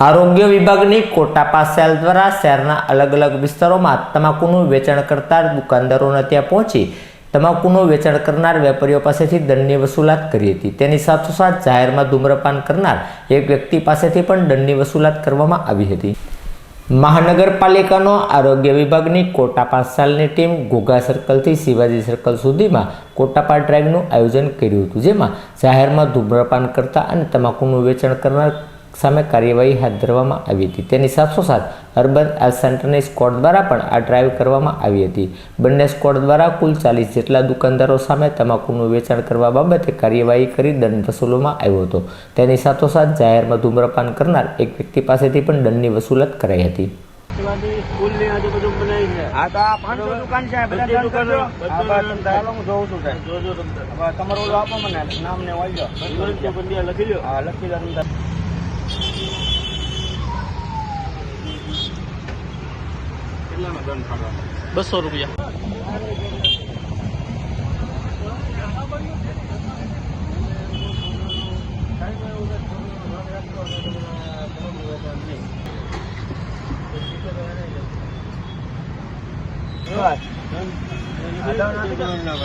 આરોગ્ય વિભાગની quota pass cell દ્વારા શહેરના અલગ અલગ વિસ્તારોમાં તમાકુનું વેચાણ કરતા દુકાનદારોને ત્યાં પહોંચી તમાકુનું વેચાણ કરનાર વેપારીઓ પાસેથી દંડની વસૂલાત કરી હતી. તેની સાથોસાથ જાહેરમાં ધૂમ્રપાન કરનાર એક વ્યક્તિ પાસેથી પણ દંડની વસૂલાત કરવામાં આવી હતી. મહાનગરપાલિકાનો આરોગ્ય વિભાગની કોટા સેલની સાલની ટીમ ઘોઘા સર્કલથી શિવાજી સર્કલ સુધીમાં કોટાપા ડ્રાઈવનું આયોજન કર્યું હતું, જેમાં જાહેરમાં ધૂમ્રપાન કરતા અને તમાકુનું વેચાણ કરનાર સામે કાર્યવાહી હાથ ધરવામાં આવી હતી. તેની સાથોસાથ અર્બન હેલ્થ સેન્ટરની સ્કોડ દ્વારા પણ આ ડ્રાઈવ કરવામાં આવી હતી. બંને સ્કોડ દ્વારા કુલ ચાલીસ જેટલા દુકાનદારો સામે તમાકુનું વેચાણ કરવા બાબતે કાર્યવાહી કરી દંડ વસૂલવામાં આવ્યો હતો. તેની સાથોસાથ જાહેરમાં ધૂમ્રપાન કરનાર એક વ્યક્તિ પાસેથી પણ દંડની વસૂલત કરાઈ હતી. શિવાજી સ્કૂલની આજુબાજુ બનાવી છે. હા તો આ પાંચસો દુકાન છે બધી દુકાન દુકાનો, હા બધી બસ તમે ચાલો હું જોઉં છું જોજો તમારું આપો મને નામ ને વાંચો લખી લો હા લખી દો તમે કેટલાનો દંડ ફાળવાનો બસો રૂપિયા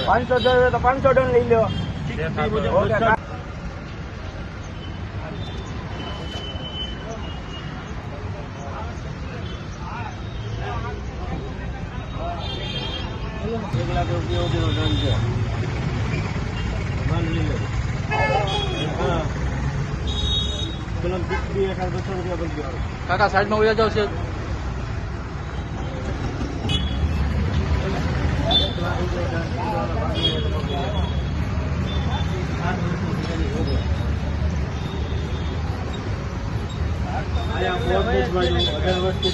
પાંચસો જોઈએ તો પાંચસો ડન લઈ લો લાખ રૂપિયા સુધીનો દંડ છે કાકા સાઈડમાં ઉયા જાવ છે. અહીંયા અગરબત્તી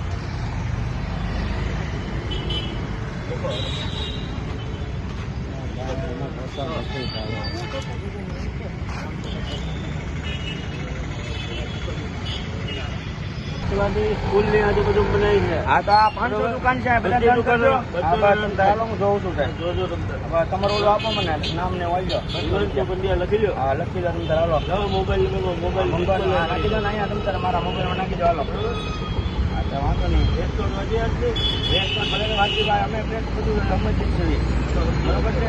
બનાવી છે હા તો આ પાંચસો દુકાન છે બધા દુકાનો, ચાલો હું જોઉં જોજો તમારું આપો મને નામ ને વાંચો પંડ્યા લખી લો હા લખી દો તમે હાલો. મોબાઈલ મોબાઈલ નાખી દો અહીંયા તમે મારા મોબાઈલમાં નાખી દો હાલો. વાંધો નહીં. ડ્રેસ કોડ વધી હશે. ડ્રેસ કોડ ભલે વાંચી ભાઈ અમે ડ્રેસ બધું રમત જ કરીએ. છે?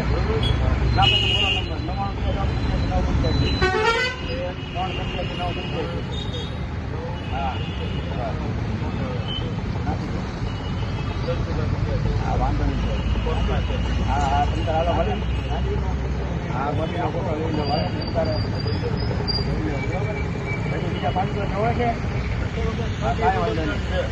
ગામનો મોટો નંબર નવાણું નવ ત્રણ પંચ્યાસી નવ પંચ્યાસી હા. હા, વાંધો નહીં. હા હા, તમે ચાલો ભલે. હા, ભલે ફોટો લઈ લો બીજા પાંચ જોવે છે? 这个过程还有一是